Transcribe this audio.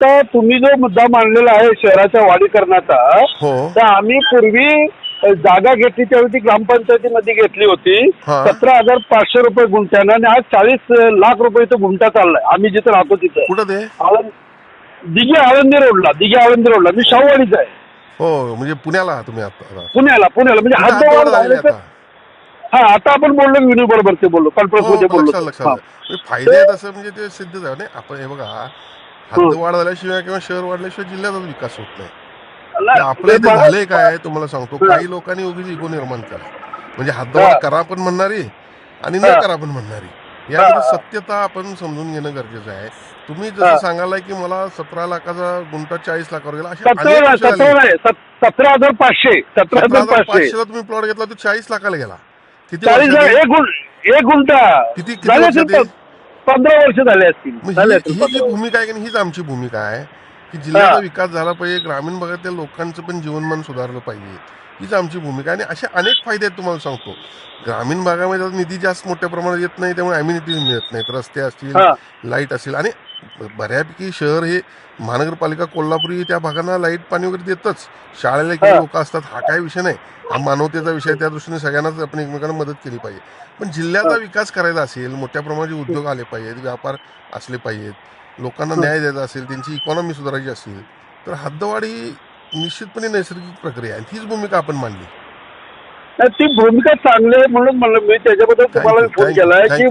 तर तुम्ही जो मुद्दा मांडलेला आहे शहराच्या वाढीकरणाचा हो. तर आम्ही पूर्वी जागा घेतली त्यावेळी ती ग्रामपंचायतीमध्ये घेतली होती. सतरा हजार पाचशे रुपये गुंठ्यानं आणि आज चाळीस लाख रुपये तो गुंठा चाललाय. आम्ही जिथे राहतो तिथे. कुठं ते? आळंद दिघे आळंदी रोडला दिघे आळंदी रोडला. मी शाहूवाडीचा आहे. हो म्हणजे पुण्याला तुम्ही आता. आता. पुण्याला. पुण्याला म्हणजे आता? हा आता आपण बोललो विनू बरोबर ते बोललो. कॉन्फरन्स हो, बोललो. म्हणजे फायदे आहेत असं म्हणजे ते सिद्ध झालं. आपण हे बघा हद्दवाढ झाल्याशिवाय किंवा शहर वाढल्याशिवाय जिल्ह्याचा विकास होत नाही. आपल्या इथे ते झालंय काय तुम्हाला सांगतो. हा. काही लोकांनी उगीच इगो निर्माण करा म्हणजे हद्दवाढ हा. करा पण म्हणणारी आणि न हा. करा पण म्हणणारी. यामध्ये हा. सत्यता आपण समजून घेणं गरजेचं आहे. तुम्ही हा. जसं सांगायला की मला सतरा लाखाचा गुंठा चाळीस लाखावर गेला सतरा हजार पाचशे सतरा हजार पाचशे. पाचशेला तुम्ही प्लॉट घेतला तो चाळीस लाखाला गेला. किती एक गुंठा. किती पंधरा वर्ष झाले असतील. मग ही असतील ही जी वर्ष. भूमिका आहे की नाही, हीच आमची भूमिका आहे की जिल्ह्याचा हा. विकास झाला पाहिजे ग्रामीण भागातल्या लोकांचं पण जीवनमान सुधारलं पाहिजे. हीच आमची भूमिका आहे. आणि असे अनेक फायदे आहेत तुम्हाला सांगतो. ग्रामीण भागामध्ये आता निधी जास्त मोठ्या प्रमाणात येत नाही त्यामुळे अम्युनिटीज मिळत नाहीत रस्ते असतील हा. लाइट असेल आणि बऱ्यापैकी शहर हे महानगरपालिका कोल्हापुरी त्या भागांना लाइट पाणी वगैरे देतच. शाळेला हा. लोक असतात. हा काय विषय नाही. हा मानवतेचा विषय त्या दृष्टीने सगळ्यांनाच आपण एकमेकांना मदत केली पाहिजे. पण जिल्ह्याचा हा. विकास करायचा असेल मोठ्या प्रमाणाचे उद्योग आले पाहिजेत व्यापार असले पाहिजेत लोकांना हा. न्याय द्यायचा असेल त्यांची इकॉनॉमी सुधारायची असेल तर हद्दवाढी निश्चितपणे नैसर्गिक प्रक्रिया आहे. तीच भूमिका आपण मांडली. ती भूमिका चांगली आहे म्हणून म्हणलं मी. त्याच्याबद्दल तुम्हाला फोन केलाय की.